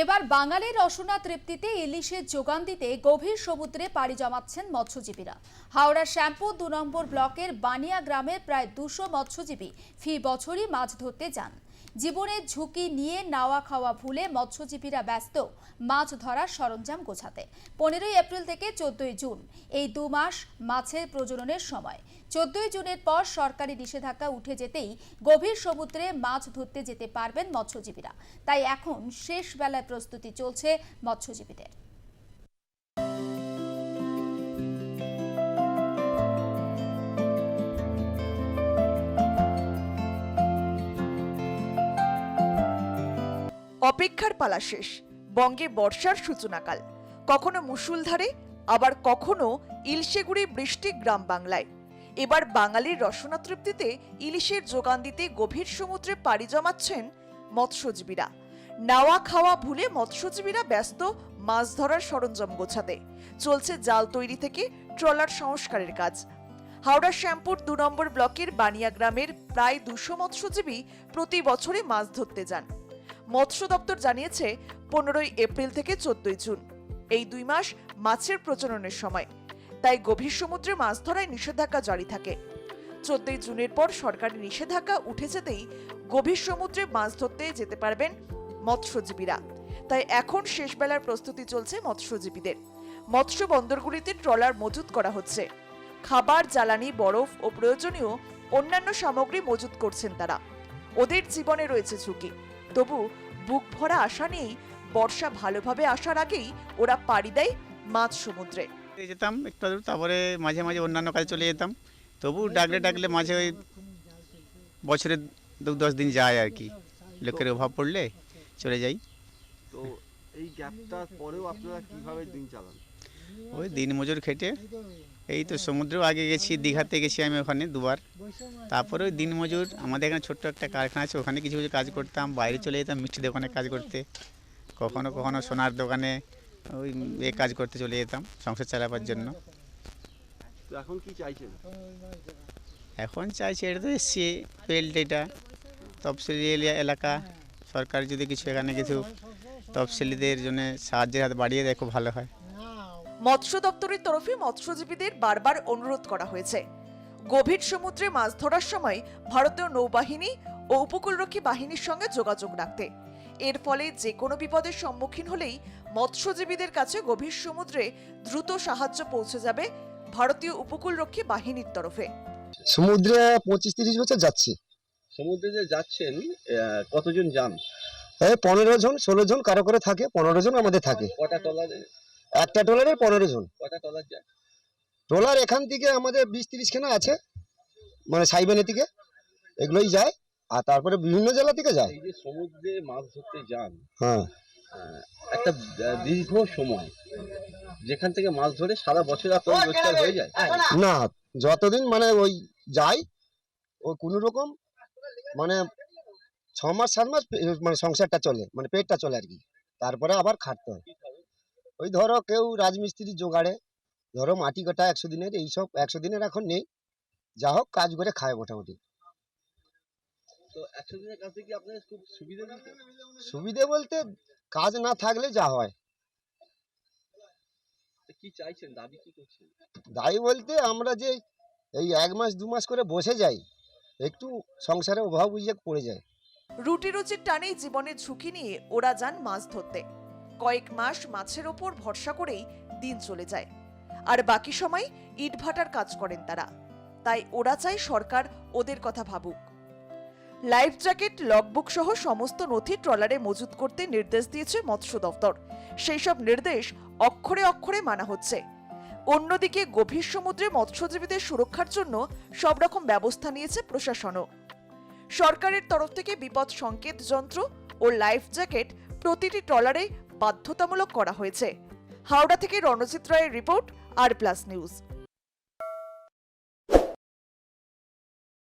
এবার বাঙালির রসনা তৃপ্তিতে ইলিশের যোগান দিতে গভীর সমুদ্রে পাড়ি জমাচ্ছেন মৎস্যজীবীরা। হাওড়ার শ্যাম্পু দু নম্বর ব্লকের বানিয়া গ্রামের প্রায় দুশো মৎস্যজীবী ফি বছরই মাছ ধরতে যান। জীবনের ঝুঁকি নিয়ে নাওয়া খাওয়া ভুলে মৎস্যজীবীরা ব্যস্ত। মাছ ধরার সরঞ্জাম গোছাতে। পনেরোই এপ্রিল থেকে চোদ্দই জুন, এই দু মাস মাছের প্রজননের সময়। চোদ্দই জুনের পর সরকারি নিষেধাজ্ঞা উঠে যেতেই গভীর সমুদ্রে মাছ ধরতে যেতে পারবেন মৎস্যজীবীরা। তাই এখন শেষ বেলায় প্রস্তুতি চলছে মৎস্যজীবীদের। অপেক্ষার পালা শেষ। বঙ্গে বর্ষার সূচনাকাল। কখনো মুষলধারে, আবার কখনো ইলশেগুড়ি বৃষ্টি গ্রাম বাংলায়। এবার বাঙালির রসনা তৃপ্তিতে ইলিশের যোগান দিতে গভীর সমুদ্রে পাড়ি জমাচ্ছেন মৎস্যজীবীরা। নাওয়া খাওয়া ভুলে মৎস্যজীবীরা ব্যস্ত মাছ ধরার সরঞ্জাম গোছাতে। চলছে জাল তৈরি থেকে ট্রলার সংস্কারের কাজ। হাওড়া শ্যামপুর দু নম্বর ব্লকের বানিয়া গ্রামের প্রায় দুশো মৎস্যজীবী প্রতি বছরে মাছ ধরতে যান। মৎস্য দপ্তর জানিয়েছে, পনেরোই এপ্রিল থেকে চোদ্দই জুন। এই দুই মাস মাছের প্রজননের সময়। তাই গভীর সমুদ্রে মাছ ধরায় নিষেধাজ্ঞা জারি থাকে। চোদ্দই জুনের পর সরকারি নিষেধাজ্ঞা উঠে যেতেই গভীর সমুদ্রে মাছ ধরতে যেতে পারবেন মৎস্যজীবীরা। তাই এখন শেষ বেলার প্রস্তুতি চলছে মৎস্যজীবীদের। মৎস্য বন্দরগুলিতে ট্রলার মজুত করা হচ্ছে। খাবার, জ্বালানি, বরফ ও প্রয়োজনীয় অন্যান্য সামগ্রী মজুত করছেন তারা। ওদের জীবনে রয়েছে ঝুঁকি। তবু বুক ভরা আশা নেই বর্ষা ভালোভাবে আসার আগেই ওরা পাড়ি দেয় মাছ সমুদ্রে। যেতাম একটু দূর তারপরে মাঝে মাঝে অন্যান্য কাজে চলে যেতাম। তবু ডাকলে ডাকলে মাঝে ওই বছরে দু দশ দিন যায় আর কি। লোকের অভাব পড়লে চলে যাই। তো এই গ্যাপটার পরেও আপনারা কীভাবে দিন চালান? ওই দিন মজুর খেটে এই তো সমুদ্রেও আগে গেছি দীঘাতে গেছি আমি ওখানে দুবার। তারপরে ওই দিন মজুর আমাদের এখানে ছোট্ট একটা কারখানা আছে ওখানে কিছু কিছু কাজ করতাম বাইরে চলে যেতাম মিষ্টি দোকানে কাজ করতে। কখনো কখনো সোনার দোকানে ওই এ কাজ করতে চলে যেতাম সংসার চালাবার জন্য। এখন কি চাইছেন? এখন চাইছি এটা তো এসছি বেল্ট এটা তফসিলি এলিয়া এলাকা সরকার যদি কিছু এখানে কিছু তফসিলিদের জন্য সাহায্যের হাত বাড়িয়ে দেয় খুব ভালো হয়। মৎস্য দপ্তরের তরফে মৎস্যজীবীদের বারবার অনুরোধ করা হয়েছে। গভীর সমুদ্রে মাছ ধরার সময় ভারতীয় নৌবাহিনী ও উপকূলরক্ষী বাহিনীর সঙ্গে যোগাযোগ রাখতে। এর ফলে যে কোনো বিপদের সম্মুখীন হলেই মৎস্যজীবীদের কাছে গভীর সমুদ্রে দ্রুত সাহায্য পৌঁছে যাবে ভারতীয় উপকূলরক্ষী বাহিনীর তরফে। সমুদ্রে পঁচিশ তিরিশ বছর যাচ্ছি। সমুদ্রে যে যাচ্ছেন আহ, কতজন যান? পনেরো জন ষোলো জন কারও করে থাকে পনেরো জন আমাদের থাকে। কটা টলারে একটা ট্রলারে পনেরো জন। ট্রলার এখান থেকে আমাদের বিশ তিরিশ খানা আছে মানে সাইবেনের থেকে। এগুলোই যায় আর তারপরে বিভিন্ন জেলা থেকে যায়। যে সমুদ্রে মাছ ধরতে যান হ্যাঁ। একটা দীর্ঘ সময় যেখান থেকে মাছ ধরে সারা বছর আপনার রোজগার হয়ে যায়? না যতদিন মানে ওই যাই ও কোনো রকম মানে ছ মাস সাত মাস মানে সংসারটা চলে মানে পেটটা চলে আর কি। তারপরে আবার খাটতে হয়। ওই ধরো কেউ রাজমিস্ত্রি জোগাড়ে ধরো মাটি কাটা একশো দিনের এইসব একশো দিনের এখন নেই। যা হোক কাজ করে খায় মোটামুটি। তো একশো দিনের কাছে কি আপনাদের খুব সুবিধা বলতে? কাজ না থাকলে যা হয়। কি চাইছেন? দাবি কি করছেন? দায়ী বলতে আমরা যে এই এক মাস দু মাস করে বসে যাই একটু সংসারে অভাব বুঝে পড়ে যায়। রুটি রুচির টানেই জীবনের ঝুঁকি নিয়ে ওরা যান মাছ ধরতে। কয়েক মাস মাছের ওপর ভরসা করেই দিন চলে যায়। আর বাকি সময় ইটভাটার কাজ করেন তারা। তাই ওরা চায় সরকার ওদের কথা ভাবুক। লাইফ জ্যাকেট, লগবুক সহ সমস্ত নথি ট্রলারে মজুত করতে নির্দেশ দিয়েছে মৎস্য দপ্তর সেই সব নির্দেশ অক্ষরে অক্ষরে মানা হচ্ছে। অন্যদিকে গভীর সমুদ্রে মৎস্যজীবীদের সুরক্ষার জন্য সব রকম ব্যবস্থা নিয়েছে প্রশাসনও। সরকারের তরফ থেকে বিপদ সংকেত যন্ত্র ও লাইফ জ্যাকেট প্রতিটি ট্রলারে বাধ্যতামূলক করা হয়েছে। হাওড়া থেকে রণজিৎ রায়ের রিপোর্ট আর প্লাস নিউজ।